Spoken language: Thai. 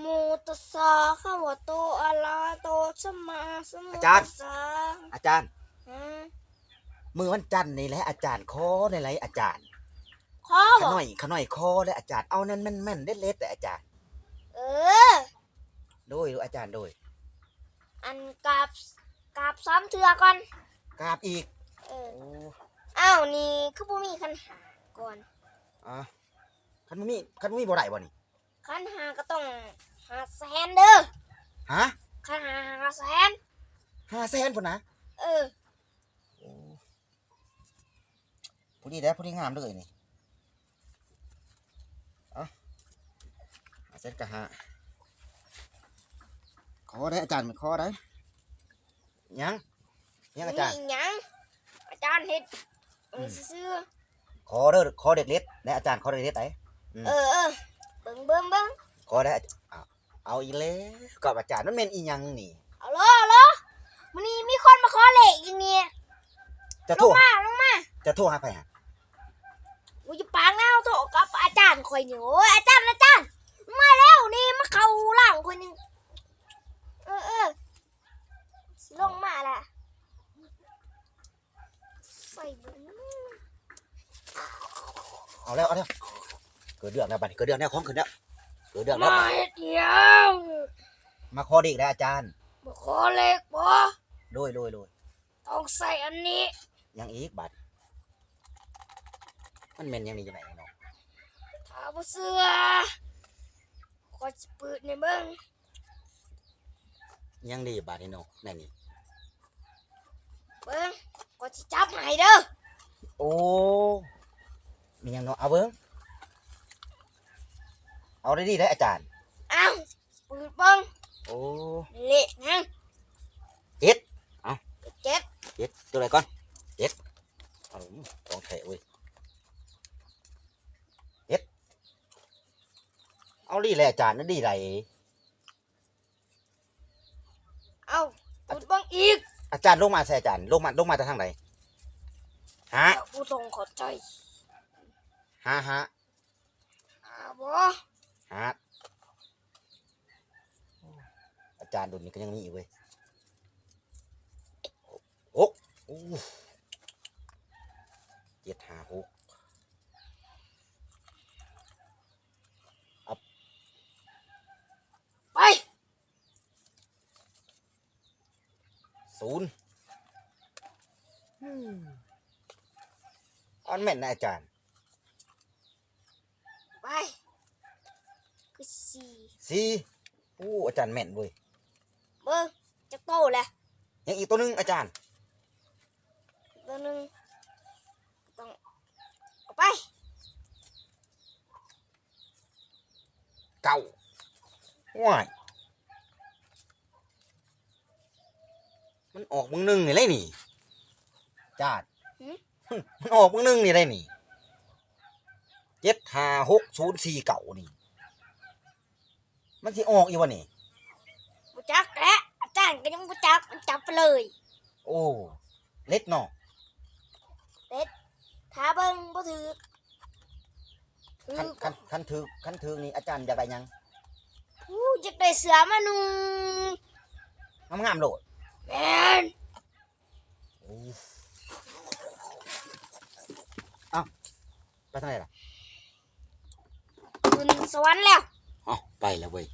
โมตัสสะข้าวะโตอะระหะโตสัมมาสัมพุทอาจารย์ ธัสสะอาจารย์ฮะมือวันจันทร์นี่แหละอาจารย์คอในไรอาจารย์ข้อขบอกน่อยขน่อยคอเลยอาจารย์เอานั่นแม่นแม่นเด็ดเล็ดแต่อาจารย์เออ โดยอาจารย์โดยอันกราบกราบซ้ำเถื่อก่อน กราบอีกเออ โอ้อ้าวนี่คือบ่มีคันหาก่อน อะคันบ่มีคันบ่มีบ่ได้บ่นี่ คันหาก็ต้องหาแสนเด้อฮะคันหาหาแสนห้าแสนพุ่นนะเออโอ้ผู้ดีแล้วผู้ดีงามเลยนี่เอะห้าแสนกะหาขอได้อาจารย์มันขอได้ยังยังอาจารย์มีหยังอาจารย์เฮ็ดอืม ซื่อขอเด้อขอเด็ดเล็ดได้อาจารย์ขอเด็ดเล็ดไอ้ๆเออเออ เบิ่งเบิ่งเบิ่งขอได้เอาเอาอีกแล้วกับอาจารย์นั่นเมนอีหยังนี่ เอาล่ะล่ะมื้อนี้มีคนมาขอเลขอีกเนี่ยจะลโทรงมาลงมาจะโทรหาใครฮะกูจะปางหน้าโถกับอาจารย์ข่อยนี่โอ้ยอาจารย์อาจารย์มาแล้วนี่มาเข้าหลังคนนึงเออเออสิลงมาละใส่เบิ่งเอาแล้วเอาแล้ว เกิดเรื่องแล้วบัดนี้เกิดเรื่องแล้วของขึ้นแล้วเกิดเรื่องแล้วมาเฮ็ดเดียวมาขอเด็กแล้วอาจารย์บ่ขอเลขบ่โดยโดยโดยต้องใส่อันนี้ยังอีกบัดมันเมนยังนี่อยู่ไหนเนาะถ้าบ่เชื่อขอสิเปิดในเบิ่งยังดีบัดนี่เนาะนั่นนี่เบิ่งขอสิจับให้เด้อโอ้มียังเนาะเอาเบิ้ง เอาได้ดีได้อาจารย์เอ้าเปิดเบิ่งโอ้เลขหยังเจ็ดเจ็ดเจ็ดตัวอะไรก่อนเจ็ดเอาของแถเว้ยเจ็ดเอาดีเลยอาจารย์นั่นดีไรเอ้าเปิดเบิ่งอีก อาจารย์ลงมาใส่อาจารย์ลงมาลงมาจากทางไหนฮะเดี๋ยวกูต้องเขอใจฮะฮะอ่าบ่ ฮะอาจารย์ดุนนี่ก็ยังมีอยู่เว้ยโอ้โอ้เจ็ดห้าหกไปศูนย์อันแม่นนะอาจารย์ ไป สี่สี่โอ้อาจารย์แม่นเว้ยเบิ่งจะโตแหละยังอีกตัวหนึงอาจารย์ตัวหนึงต้องเอาไปเก้าว้ายมันออกมึงหนึ่งนี่ไรนี่จาดมันออกมึงหนึ่งนี่ไรนี่เจ็ดห้าหกศูนย์สี่เก่านี่ มันสิออกอีวะนี่บ่จักและอาจารย์ก็ยังบ่จักมันจับไปเลยโอ้เล็ดเนาะถ้าเบิ่งบ่ถือถืคันอคันคันถือคันถือนี่อาจารย์อยากได้หยังผู้อยากได้เสือมานุ่งงามๆโลดแม่นโอ้เอ้าไปทางไหนล่ะ ขึ้นสวรรค์แล้ว เอ้าไปแล้วเว้ย